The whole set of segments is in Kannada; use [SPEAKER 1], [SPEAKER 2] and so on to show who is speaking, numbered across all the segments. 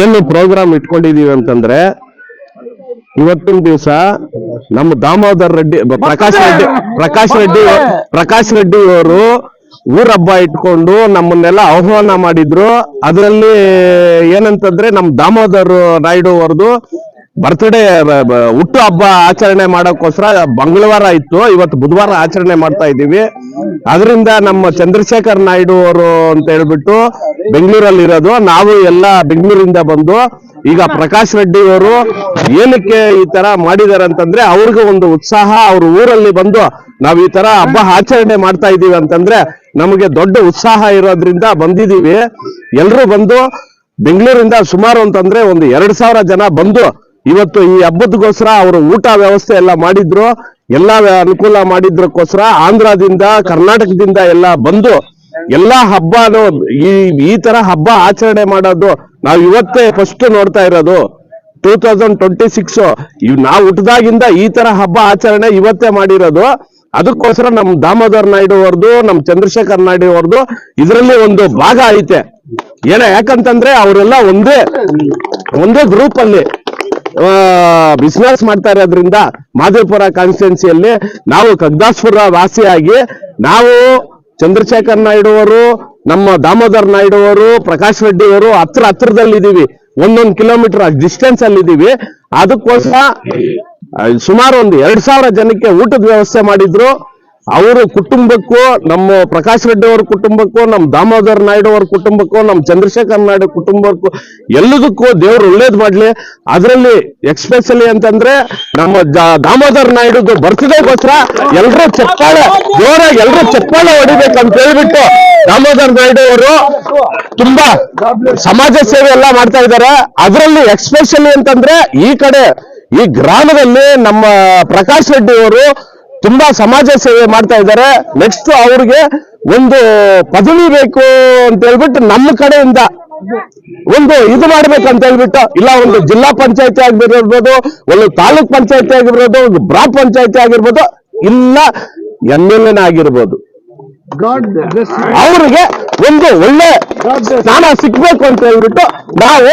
[SPEAKER 1] ಏನು ಪ್ರೋಗ್ರಾಮ್ ಇಟ್ಕೊಂಡಿದೀವಿ ಅಂತಂದ್ರೆ ಇವತ್ತಿನ ದಿವಸ ನಮ್ಮ ದಾಮೋದರ್ ರೆಡ್ಡಿ ಪ್ರಕಾಶ್ ರೆಡ್ಡಿ ಪ್ರಕಾಶ್ ರೆಡ್ಡಿ ಪ್ರಕಾಶ್ ರೆಡ್ಡಿ ಅವರು ಊರ ಹಬ್ಬ ಇಟ್ಕೊಂಡು ನಮ್ಮನ್ನೆಲ್ಲ ಆಹ್ವಾನ ಮಾಡಿದ್ರು. ಅದರಲ್ಲಿ ಏನಂತಂದ್ರೆ ನಮ್ ದಾಮೋದರ್ ನಾಯ್ಡು ಅವ್ರದ್ದು ಬರ್ತ್ಡೇ ಹುಟ್ಟು ಹಬ್ಬ ಆಚರಣೆ ಮಾಡೋಕ್ಕೋಸ್ಕರ ಮಂಗಳವಾರ ಇತ್ತು. ಇವತ್ತು ಬುಧವಾರ ಆಚರಣೆ ಮಾಡ್ತಾ ಇದ್ದೀವಿ. ಅದರಿಂದ ನಮ್ಮ ಚಂದ್ರಶೇಖರ್ ನಾಯ್ಡು ಅವರು ಅಂತ ಹೇಳ್ಬಿಟ್ಟು ಬೆಂಗಳೂರಲ್ಲಿ ಇರೋದು. ನಾವು ಎಲ್ಲ ಬೆಂಗಳೂರಿಂದ ಬಂದು ಈಗ ಪ್ರಕಾಶ್ ರೆಡ್ಡಿ ಅವರು ಏನಕ್ಕೆ ಈ ತರ ಮಾಡಿದಾರೆ ಅಂತಂದ್ರೆ ಅವ್ರಿಗೆ ಒಂದು ಉತ್ಸಾಹ, ಅವ್ರ ಊರಲ್ಲಿ ಬಂದು ನಾವ್ ಈ ತರ ಹಬ್ಬ ಆಚರಣೆ ಮಾಡ್ತಾ ಇದೀವಿ ಅಂತಂದ್ರೆ ನಮಗೆ ದೊಡ್ಡ ಉತ್ಸಾಹ ಇರೋದ್ರಿಂದ ಬಂದಿದೀವಿ ಎಲ್ರು ಬಂದು ಬೆಂಗಳೂರಿಂದ ಸುಮಾರು ಅಂತಂದ್ರೆ ಒಂದು ಎರಡ್ ಸಾವಿರ ಜನ ಬಂದು ಇವತ್ತು ಈ ಹಬ್ಬದಗೋಸ್ಕರ ಅವರು ಊಟ ವ್ಯವಸ್ಥೆ ಎಲ್ಲ ಮಾಡಿದ್ರು, ಎಲ್ಲಾ ಅನುಕೂಲ ಮಾಡಿದ್ರಕ್ಕೋಸ್ಕರ ಆಂಧ್ರದಿಂದ, ಕರ್ನಾಟಕದಿಂದ ಎಲ್ಲ ಬಂದು ಎಲ್ಲಾ ಹಬ್ಬನು ಈ ಈ ತರ ಹಬ್ಬ ಆಚರಣೆ ಮಾಡೋದು ನಾವು ಇವತ್ತೇ ಫಸ್ಟ್ ನೋಡ್ತಾ ಇರೋದು. ಟೂ ತೌಸಂಡ್ ಟ್ವೆಂಟಿ ಸಿಕ್ಸ್ ನಾವು ಹುಟ್ಟದಾಗಿಂದ ಈ ತರ ಹಬ್ಬ ಆಚರಣೆ ಇವತ್ತೇ ಮಾಡಿರೋದು. ಅದಕ್ಕೋಸ್ಕರ ನಮ್ ದಾಮೋದರ್ ನಾಯ್ಡು ಅವ್ರದ್ದು ನಮ್ ಚಂದ್ರಶೇಖರ್ ನಾಯ್ಡು ಅವ್ರದ್ದು ಇದರಲ್ಲಿ ಒಂದು ಭಾಗ ಐತೆ. ಏನ ಯಾಕಂತಂದ್ರೆ ಅವರೆಲ್ಲ ಒಂದೇ ಒಂದೇ ಗ್ರೂಪ್ ಅಲ್ಲಿ. ಬಿಸ್ನೆಸ್ ಮಾಡ್ತಾ ಇರೋದ್ರಿಂದ ಮಾದೇಪುರ ಕಾನ್ಸ್ಟಿಟ್ಯೂನ್ಸಿಯಲ್ಲಿ ನಾವು ಕಗ್ದಾಸ್ಪುರ ವಾಸಿಯಾಗಿ ನಾವು ಚಂದ್ರಶೇಖರ್ ನಾಯ್ಡು ಅವರು, ನಮ್ಮ ದಾಮೋದರ್ ನಾಯ್ಡು ಅವರು, ಪ್ರಕಾಶ್ ರೆಡ್ಡಿ ಅವರು ಹತ್ರ ಹತ್ರದಲ್ಲಿ ಇದೀವಿ ಒಂದೊಂದು ಕಿಲೋಮೀಟರ್ ಡಿಸ್ಟೆನ್ಸ್ ಅಲ್ಲಿ ಇದೀವಿ ಅದಕ್ಕೋಸ್ಕರ ಸುಮಾರು ಒಂದು ಎರಡ್ ಸಾವಿರ ಜನಕ್ಕೆ ಊಟದ ವ್ಯವಸ್ಥೆ ಮಾಡಿದ್ರು. ಅವರು ಕುಟುಂಬಕ್ಕೂ, ನಮ್ಮ ಪ್ರಕಾಶ್ ರೆಡ್ಡಿ ಅವ್ರ ಕುಟುಂಬಕ್ಕೂ, ನಮ್ಮ ದಾಮೋದರ್ ನಾಯ್ಡು ಅವ್ರ ಕುಟುಂಬಕ್ಕೂ, ನಮ್ಮ ಚಂದ್ರಶೇಖರ್ ನಾಯ್ಡು ಕುಟುಂಬಕ್ಕೂ, ಎಲ್ಲದಕ್ಕೂ ದೇವ್ರು ಒಳ್ಳೇದ್ ಮಾಡ್ಲಿ. ಅದರಲ್ಲಿ ಎಕ್ಸ್ಪೆಷಲಿ ಅಂತಂದ್ರೆ ನಮ್ಮ ದಾಮೋದರ್ ನಾಯ್ಡುದು ಬರ್ತ್ಡೇಗೋಸ್ಕರ ಎಲ್ರೂ ಚಪ್ಪಾಳೆ, ಜೋರಾಗಿ ಎಲ್ರೂ ಚಪ್ಪಾಳೆ ಹೊಡಿಬೇಕಂತ ಹೇಳ್ಬಿಟ್ಟು ದಾಮೋದರ್ ನಾಯ್ಡು ಅವರು ತುಂಬಾ ಸಮಾಜ ಸೇವೆ ಎಲ್ಲ ಮಾಡ್ತಾ ಇದ್ದಾರೆ. ಅದರಲ್ಲಿ ಎಕ್ಸ್ಪೆಷಲಿ ಅಂತಂದ್ರೆ ಈ ಕಡೆ, ಈ ಗ್ರಾಮದಲ್ಲಿ ನಮ್ಮ ಪ್ರಕಾಶ್ ರೆಡ್ಡಿ ಅವರು ತುಂಬಾ ಸಮಾಜ ಸೇವೆ ಮಾಡ್ತಾ ಇದ್ದಾರೆ. ನೆಕ್ಸ್ಟ್ ಅವ್ರಿಗೆ ಒಂದು ಪದವಿ ಬೇಕು ಅಂತ ಹೇಳ್ಬಿಟ್ಟು ನಮ್ಮ ಕಡೆಯಿಂದ ಒಂದು ಇದು ಮಾಡ್ಬೇಕಂತ ಹೇಳ್ಬಿಟ್ಟು ಇಲ್ಲ ಒಂದು ಜಿಲ್ಲಾ ಪಂಚಾಯತಿ ಆಗಿರ್ಬೋದು ಒಂದು ತಾಲೂಕ್ ಪಂಚಾಯತಿ ಆಗಿರ್ಬೋದು ಒಂದು ಬ್ರಾ ಪಂಚಾಯತಿ ಆಗಿರ್ಬೋದು ಇಲ್ಲ ಎಂ ಎಲ್ ಎನ್ ಆಗಿರ್ಬೋದು. ಅವ್ರಿಗೆ ಒಂದು ಒಳ್ಳೆ ಸ್ಥಾನ ಸಿಗ್ಬೇಕು ಅಂತ ಹೇಳ್ಬಿಟ್ಟು ನಾವು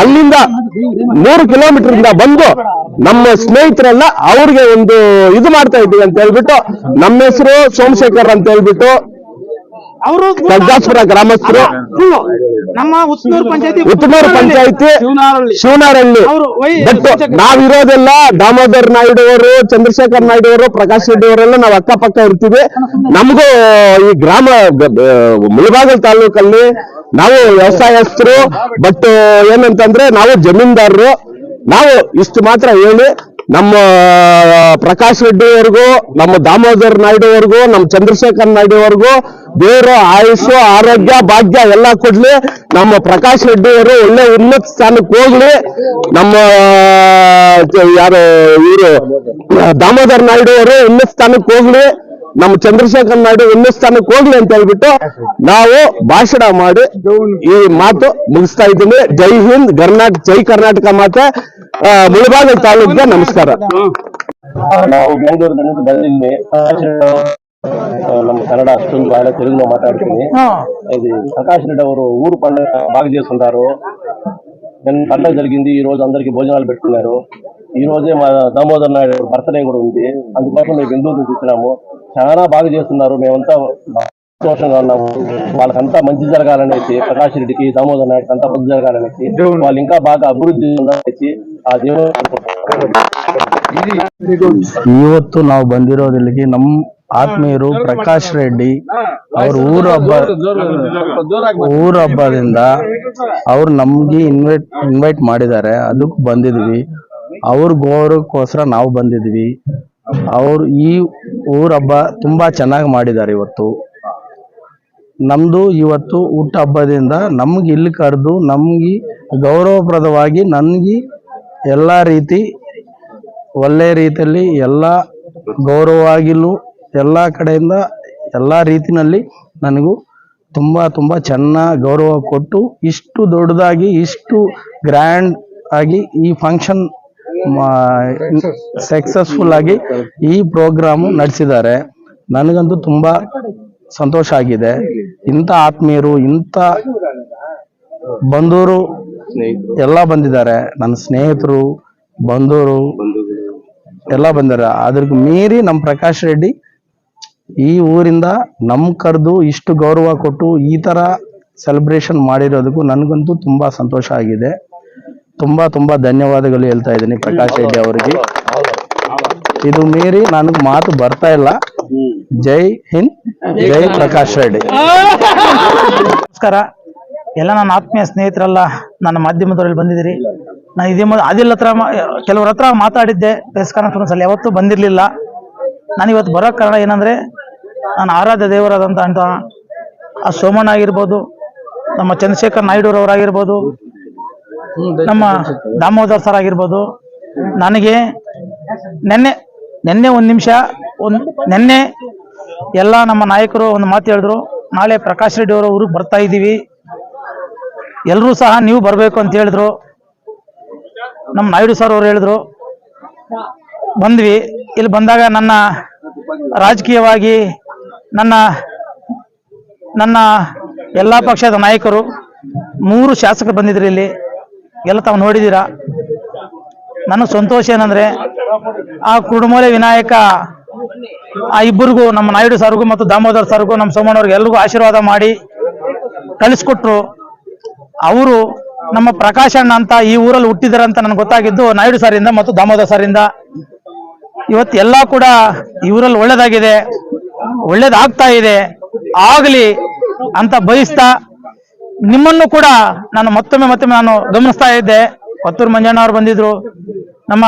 [SPEAKER 1] ಅಲ್ಲಿಂದ ನೂರು ಕಿಲೋಮೀಟರ್ ಇಂದ ಬಂದು ನಮ್ಮ ಸ್ನೇಹಿತರೆಲ್ಲ ಅವ್ರಿಗೆ ಒಂದು ಇದು ಮಾಡ್ತಾ ಇದ್ದೀವಿ ಅಂತ ಹೇಳ್ಬಿಟ್ಟು ನಮ್ಮ ಹೆಸರು ಸೋಮಶೇಖರ್ ಅಂತ ಹೇಳ್ಬಿಟ್ಟು
[SPEAKER 2] ಅವರು
[SPEAKER 1] ಕಗ್ಗಾಸ್ಪುರ ಗ್ರಾಮಸ್ಥರು.
[SPEAKER 2] ನಮ್ಮ ಉತ್ನೂರು ಪಂಚಾಯತಿ ವೈ
[SPEAKER 1] ಬಟ್ ನಾವಿರೋದೆಲ್ಲ ದಾಮೋದರ್ ನಾಯ್ಡು ಅವರು ಚಂದ್ರಶೇಖರ್ ನಾಯ್ಡು ಅವರು ಪ್ರಕಾಶ್ ರೆಡ್ಡಿ ಅವರೆಲ್ಲ ನಾವು ಅಕ್ಕಪಕ್ಕ ಇರ್ತೀವಿ. ನಮಗೂ ಈ ಗ್ರಾಮ ಮುಳಬಾಗಲ್ ತಾಲೂಕಲ್ಲಿ ನಾವು ವ್ಯವಸಾಯಸ್ಥರು ಬಟ್ ಏನಂತಂದ್ರೆ ನಾವು ಜಮೀನ್ದಾರರು. ನಾವು ಇಷ್ಟು ಮಾತ್ರ ಹೇಳಿ ನಮ್ಮ ಪ್ರಕಾಶ್ ರೆಡ್ಡಿ ಅವ್ರಿಗೂ ನಮ್ಮ ದಾಮೋದರ್ ನಾಯ್ಡು ಅವ್ರಿಗೂ ನಮ್ಮ ಚಂದ್ರಶೇಖರ್ ನಾಯ್ಡು ಅವ್ರಿಗೂ ದೇವರು ಆಯುಷ್, ಆರೋಗ್ಯ, ಭಾಗ್ಯ ಎಲ್ಲ ಕೊಡ್ಲಿ. ನಮ್ಮ ಪ್ರಕಾಶ್ ರೆಡ್ಡಿ ಅವರು ಒಳ್ಳೆ ಉನ್ನತ ಸ್ಥಾನಕ್ಕೆ ಹೋಗ್ಲಿ. ನಮ್ಮ ಯಾರು ಇವರು ದಾಮೋದರ್ ನಾಯ್ಡು ಅವರು ಉನ್ನತ ಸ್ಥಾನಕ್ಕೆ ಹೋಗ್ಲಿ. ನಮ್ಮ ಚಂದ್ರಶೇಖರ್ ನಾಯ್ಡು ಇನ್ನೂ ಸ್ಥಾನಕ್ಕೆ ಹೋಗ್ಲಿ ಅಂತ ಹೇಳ್ಬಿಟ್ಟು ನಾವು ಭಾಷಣ ಮಾಡಿ ಈ ಮಾತು ಮುಗಿಸ್ತಾ ಇದ್ದೀನಿ. ಜೈ ಹಿಂದ್ ಕರ್ನಾಟಕ ಜೈ ಕರ್ನಾಟಕ ಮಾತೆ. ಮುಳಬಾಗಲ್ ತಾಲೂಕಿಗೆ ನಮಸ್ಕಾರ.
[SPEAKER 3] ನಾವು ಬೆಂಗಳೂರಿನಲ್ಲಿ ಬಂದಿದ್ವಿ ನಮ್ಮ ಕನ್ನಡ ಅಷ್ಟೊಂದು ಬಾಳ ತೆಲುಗು ಮಾತಾಡ್ತೀನಿ ಇದು ಪ್ರಕಾಶ್ ರೆಡ್ಡಿ ಅವರು ಊರು ಪಂಡ ಭಾಗದೇವ್ ಸಂದಾರು నిన్న పండుగ జరిగింది ఈ రోజు అందరికి భోజనాలు పెట్టుకున్నారు ఈ రోజే మా దామోదర్ నాయుడు బర్త్డే కూడా ఉంది అందుకోసం మేము బెంగళూరు నుంచి వచ్చినాము చాలా బాగా చేస్తున్నారు మేమంతా సంతోషంగా ఉన్నాము వాళ్ళకంతా మంచి జరగాలనేసి ప్రకాష్ రెడ్డికి దామోదర్ నాయుడుకి అంతా మంచి జరగాలనేసి వాళ్ళు ఇంకా బాగా అభివృద్ధి చెందాలనేసి ఆ దేవుడు
[SPEAKER 4] ಇವತ್ತು ನಾವು ಬಂದಿರೋದಿಲ್ಲಿಗೆ ನಮ್ಮ ಆತ್ಮೀಯರು ಪ್ರಕಾಶ್ ರೆಡ್ಡಿ ಅವ್ರ ಊರ ಹಬ್ಬ ಊರ ಹಬ್ಬದಿಂದ ಅವ್ರು ನಮ್ಗೆ ಇನ್ವೈಟ್ ಇನ್ವೈಟ್ ಮಾಡಿದ್ದಾರೆ ಅದಕ್ಕೆ ಬಂದಿದ್ವಿ ಅವ್ರ ಗೌರವಕ್ಕೋಸ್ಕರ ನಾವು ಬಂದಿದ್ವಿ ಅವ್ರು ಈ ಊರ ಹಬ್ಬ ತುಂಬಾ ಚೆನ್ನಾಗಿ ಮಾಡಿದ್ದಾರೆ ಇವತ್ತು ನಮ್ದು ಇವತ್ತು ಹುಟ್ಟ ಹಬ್ಬದಿಂದ ನಮ್ಗೆ ಇಲ್ಲಿ ಕರೆದು ನಮ್ಗೆ ಗೌರವಪ್ರದವಾಗಿ ನನ್ಗೆ ಎಲ್ಲ ರೀತಿ ಒಳ್ಳೆ ರೀತಿಯಲ್ಲಿ ಎಲ್ಲ ಗೌರವವಾಗಿಲು ಎಲ್ಲ ಕಡೆಯಿಂದ ಎಲ್ಲ ರೀತಿನಲ್ಲಿ ನನಗೂ ತುಂಬ ತುಂಬ ಚೆನ್ನಾಗಿ ಗೌರವ ಕೊಟ್ಟು ಇಷ್ಟು ದೊಡ್ಡದಾಗಿ, ಇಷ್ಟು ಗ್ರ್ಯಾಂಡ್ ಆಗಿ ಈ ಫಂಕ್ಷನ್ ಸಕ್ಸಸ್ಫುಲ್ ಆಗಿ ಈ ಪ್ರೋಗ್ರಾಮು ನಡೆಸಿದ್ದಾರೆ. ನನಗಂತೂ ತುಂಬ ಸಂತೋಷ ಆಗಿದೆ. ಇಂಥ ಆತ್ಮೀಯರು, ಇಂಥ ಬಂಧೂರು ಎಲ್ಲ ಬಂದಿದ್ದಾರೆ. ನನ್ನ ಸ್ನೇಹಿತರು, ಬಂಧುರು ಎಲ್ಲ ಬಂದಿದ್ದಾರೆ. ಅದ್ರ ಮೀರಿ ನಮ್ಮ ಪ್ರಕಾಶ್ ರೆಡ್ಡಿ ಈ ಊರಿಂದ ನಮ್ ಕರೆದು ಇಷ್ಟು ಗೌರವ ಕೊಟ್ಟು ಈ ತರ ಸೆಲೆಬ್ರೇಷನ್ ಮಾಡಿರೋದಕ್ಕೂ ನನಗಂತೂ ತುಂಬಾ ಸಂತೋಷ ಆಗಿದೆ. ತುಂಬಾ ತುಂಬಾ ಧನ್ಯವಾದಗಳು ಹೇಳ್ತಾ ಇದ್ದೀನಿ ಪ್ರಕಾಶ್ ರೆಡ್ಡಿ ಅವರಿಗೆ. ಇದು ಮೀರಿ ನನಗೆ ಮಾತು ಬರ್ತಾ ಇಲ್ಲ. ಜೈ ಹಿಂದ್ ಜೈ ಪ್ರಕಾಶ್ ರೆಡ್ಡಿ.
[SPEAKER 2] ನಮಸ್ಕಾರ. ಎಲ್ಲ ನನ್ನ ಆತ್ಮೀಯ ಸ್ನೇಹಿತರೆಲ್ಲ ನನ್ನ ಮಾಧ್ಯಮದವರಲ್ಲಿ ಬಂದಿದ್ದೀರಿ. ನಾನು ಇದೇ ಮೊದಲು ಅದಿಲ್ಲ ಹತ್ರ ಮಾ- ಕೆಲವ್ರ ಹತ್ರ ಮಾತಾಡಿದ್ದೆ. ಪ್ರೆಸ್ ಕಾನ್ಫರೆನ್ಸ್ ಅಲ್ಲಿ ಯಾವತ್ತೂ ಬಂದಿರಲಿಲ್ಲ. ನಾನು ಇವತ್ತು ಬರೋ ಕಾರಣ ಏನಂದ್ರೆ ನಾನು ಆರಾಧ್ಯ ದೇವರಾದಂಥ ಅಂತ ಆ ಸೋಮಣ್ಣ ಆಗಿರ್ಬೋದು ನಮ್ಮ ಚಂದ್ರಶೇಖರ್ ನಾಯ್ಡುರವರಾಗಿರ್ಬೋದು ನಮ್ಮ ದಾಮೋದರ್ ಸರ್ ಆಗಿರ್ಬೋದು. ನನಗೆ ನೆನ್ನೆ ನೆನ್ನೆ ಒಂದು ನಿಮಿಷ ಒಂದು ನೆನ್ನೆ ಎಲ್ಲ ನಮ್ಮ ನಾಯಕರು ಒಂದು ಮಾತು ಹೇಳಿದ್ರು. ನಾಳೆ ಪ್ರಕಾಶ್ ರೆಡ್ಡಿ ಅವರು ಊರಿಗೆ ಬರ್ತಾ ಇದ್ದೀವಿ. ಎಲ್ಲರೂ ಸಹ ನೀವು ಬರಬೇಕು ಅಂತ ಹೇಳಿದ್ರು. ನಮ್ಮ ನಾಯ್ಡು ಸರ್ ಅವರು ಹೇಳಿದ್ರು. ಬಂದ್ವಿ. ಇಲ್ಲಿ ಬಂದಾಗ ನನ್ನ ರಾಜಕೀಯವಾಗಿ ನನ್ನ ನನ್ನ ಎಲ್ಲ ಪಕ್ಷದ ನಾಯಕರು, ಮೂರು ಶಾಸಕರು ಬಂದಿದ್ರು ಇಲ್ಲಿ. ಎಲ್ಲ ತಾವು ನೋಡಿದ್ದೀರಾ ನನಗೆ ಸಂತೋಷ ಏನಂದ್ರೆ, ಆ ಕುಡುಮೂಲೆ ವಿನಾಯಕ, ಆ ಇಬ್ಬರಿಗೂ, ನಮ್ಮ ನಾಯ್ಡು ಸರ್ಗೂ ಮತ್ತು ದಾಮೋದರ್ ಸರ್ಗೂ, ನಮ್ಮ ಸೋಮಣ್ಣವ್ರಿಗೆ ಎಲ್ರಿಗೂ ಆಶೀರ್ವಾದ ಮಾಡಿ ಕಳಿಸ್ಕೊಟ್ರು. ಅವರು ನಮ್ಮ ಪ್ರಕಾಶ್ ಅಣ್ಣ ಅಂತ ಈ ಊರಲ್ಲಿ ಹುಟ್ಟಿದಾರೆ ಅಂತ ನನಗೆ ಗೊತ್ತಾಗಿದ್ದು ನಾಯ್ಡು ಇಂದ ಮತ್ತು ದಾಮೋದರ್ ಸರಿಂದ. ಇವತ್ತು ಎಲ್ಲ ಕೂಡ ಇವರಲ್ಲಿ ಒಳ್ಳೇದಾಗಿದೆ, ಒಳ್ಳೇದಾಗ್ತಾ ಇದೆ, ಆಗಲಿ ಅಂತ ಬಯಸ್ತಾ ನಿಮ್ಮನ್ನು ಕೂಡ ನಾನು ಮತ್ತೊಮ್ಮೆ ಮತ್ತೊಮ್ಮೆ ನಾನು ಗಮನಿಸ್ತಾ ಇದ್ದೆ. ಪತ್ತೂರು ಮಂಜಣ್ಣ ಅವ್ರು ಬಂದಿದ್ರು, ನಮ್ಮ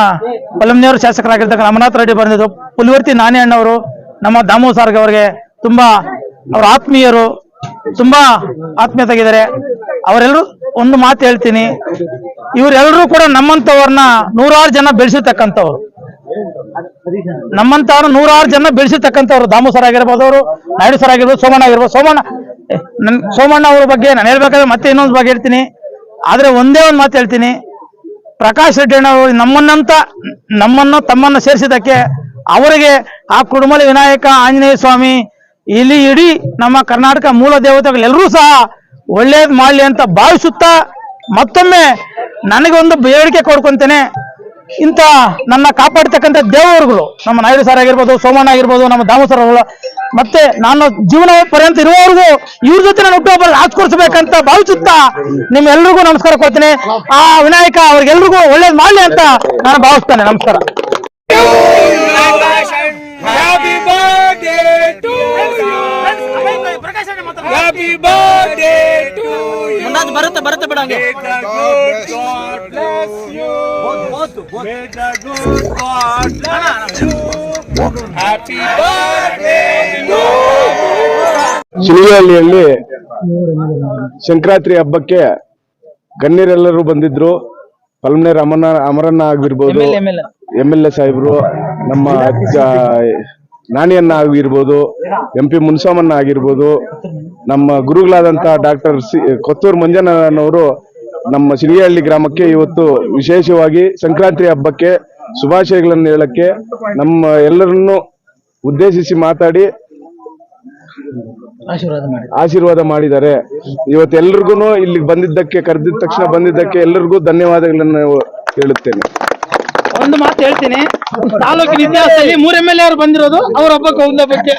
[SPEAKER 2] ಪಲಮ್ನಿಯವರು ಶಾಸಕರಾಗಿರ್ತಕ್ಕ ಅಮರನಾಥ್ ರೆಡ್ಡಿ ಬಂದಿದ್ರು, ಪುಲ್ವರ್ತಿ ನಾನೇ ಅಣ್ಣವರು ನಮ್ಮ ದಾಮೋ ಸಾರ್ಗೆ ಅವರಿಗೆ ತುಂಬಾ ಅವ್ರ ಆತ್ಮೀಯರು ತುಂಬಾ ಆತ್ಮೀಯತೆಗಿದ್ದಾರೆ. ಅವರೆಲ್ಲರೂ ಒಂದು ಮಾತು ಹೇಳ್ತೀನಿ, ಇವರೆಲ್ಲರೂ ಕೂಡ ನಮ್ಮಂತವ್ರನ್ನ ನೂರಾರು ಜನ ಬೆಳೆಸಿರ್ತಕ್ಕಂಥವ್ರು. ನಮ್ಮಂತವ್ರು ನೂರಾರು ಜನ ಬೆಳೆಸಿರ್ತಕ್ಕಂಥವ್ರು. ದಾಮು ಸರ್ ಆಗಿರ್ಬೋದು ಅವರು, ನಾಯ್ಡು ಸರ್ ಆಗಿರ್ಬೋದು, ಸೋಮಣ್ಣ ಆಗಿರ್ಬೋದು. ಸೋಮಣ್ಣ ಸೋಮಣ್ಣ ಅವ್ರ ಬಗ್ಗೆ ನಾನು ಹೇಳ್ಬೇಕಾದ್ರೆ ಮತ್ತೆ ಇನ್ನೊಂದು ಬಗ್ಗೆ ಹೇಳ್ತೀನಿ. ಆದ್ರೆ ಒಂದೇ ಒಂದು ಮಾತು ಹೇಳ್ತೀನಿ. ಪ್ರಕಾಶ್ ಅಣ್ಣವರು ನಮ್ಮನ್ನಂತ, ನಮ್ಮನ್ನು ತಮ್ಮನ್ನು ಸೇರಿಸಿದ್ದಕ್ಕೆ ಅವರಿಗೆ ಆ ಕುಡುಮಲಿ ವಿನಾಯಕ, ಆಂಜನೇಯ ಸ್ವಾಮಿ, ಇಲ್ಲಿ ಇಡೀ ನಮ್ಮ ಕರ್ನಾಟಕ ಮೂಲ ದೇವತೆಗಳೆಲ್ಲರೂ ಸಹ ಒಳ್ಳೇದ್ ಮಾಡಲಿ ಅಂತ ಭಾವಿಸುತ್ತಾ ಮತ್ತೊಮ್ಮೆ ನನಗೆ ಒಂದು ಬೇಡಿಕೆ ಕೊಡ್ಕೊಂತೇನೆ. ಇಂಥ ನನ್ನ ಕಾಪಾಡ್ತಕ್ಕಂಥ ದೇವರುಗಳು, ನಮ್ಮ ನಾಯ್ಡು ಸರ್ ಆಗಿರ್ಬೋದು, ಸೋಮಣ್ಣ ಆಗಿರ್ಬೋದು, ನಮ್ಮ ದಾಮು ಸರ್ ಅವರು, ಮತ್ತೆ ನಾನು ಜೀವನ ಪರ್ಯಂತ ಇರುವವರೆಗೂ ಇವ್ರ ಜೊತೆ ನಾನು ಹುಟ್ಟುಹಬ್ಬ ಆಚರಿಸ್ಬೇಕಂತ ಭಾವಿಸುತ್ತಾ ನಿಮ್ಮೆಲ್ರಿಗೂ ನಮಸ್ಕಾರ ಕೊಡ್ತೀನಿ. ಆ ವಿನಾಯಕ, ಅವ್ರಿಗೆಲ್ರಿಗೂ ಒಳ್ಳೇದ್ ಮಾಡಲಿ ಅಂತ ನಾನು ಭಾವಿಸ್ತೇನೆ. ನಮಸ್ಕಾರ.
[SPEAKER 5] You. May the ಮುಂದಾದ ಬರುತ್ತೆ ಬರುತ್ತೆ you. Happy happy to you.
[SPEAKER 1] ಶಿಲಿಹಳ್ಳಿಯಲ್ಲಿ ಸಂಕ್ರಾಂತಿ ಹಬ್ಬಕ್ಕೆ ಗಣ್ಯರೆಲ್ಲರೂ ಬಂದಿದ್ರು ಪಲ್ಮನೆ ರಮಣ ಅಮರಣ್ಣ ಆಗಿರ್ಬೋದು ಎಂ ಎಲ್ ಎ ಸಾಹೇಬ್ರು ನಮ್ಮ ನಾಣಿಯನ್ನ ಆಗಿರ್ಬೋದು ಎಂ ಪಿ ಮುನ್ಸೋಮಣ್ಣ ಆಗಿರ್ಬೋದು ನಮ್ಮ ಗುರುಗಳಾದಂತಹ ಡಾಕ್ಟರ್ ಸಿ ಕೊತ್ತೂರು ಮಂಜನವರು ನಮ್ಮ ಸಿರಿಹಳ್ಳಿ ಗ್ರಾಮಕ್ಕೆ ಇವತ್ತು ವಿಶೇಷವಾಗಿ ಸಂಕ್ರಾಂತಿ ಹಬ್ಬಕ್ಕೆ ಶುಭಾಶಯಗಳನ್ನು ಹೇಳಕ್ಕೆ ನಮ್ಮ ಎಲ್ಲರನ್ನು ಉದ್ದೇಶಿಸಿ ಮಾತಾಡಿ
[SPEAKER 2] ಆಶೀರ್ವಾದ ಮಾಡಿ
[SPEAKER 1] ಮಾಡಿದ್ದಾರೆ. ಇವತ್ತು ಎಲ್ರಿಗೂ ಇಲ್ಲಿಗೆ ಬಂದಿದ್ದಕ್ಕೆ ಕರೆದಿದ್ದ ತಕ್ಷಣ ಬಂದಿದ್ದಕ್ಕೆ ಎಲ್ಲರಿಗೂ ಧನ್ಯವಾದಗಳನ್ನು ಹೇಳುತ್ತೇನೆ.
[SPEAKER 2] ಒಂದು ಮಾತು ಹೇಳ್ತೀನಿ. ತಾಲೂಕಿನ ಇತಿಹಾಸದಲ್ಲಿ ಮೂರ್ ಎಂ ಎಲ್ ಎ ಬಂದಿರೋದು ಅವ್ರ ಹಬ್ಬಕ್ಕೆ ಹೋಗ್ಲೇಬೇಕು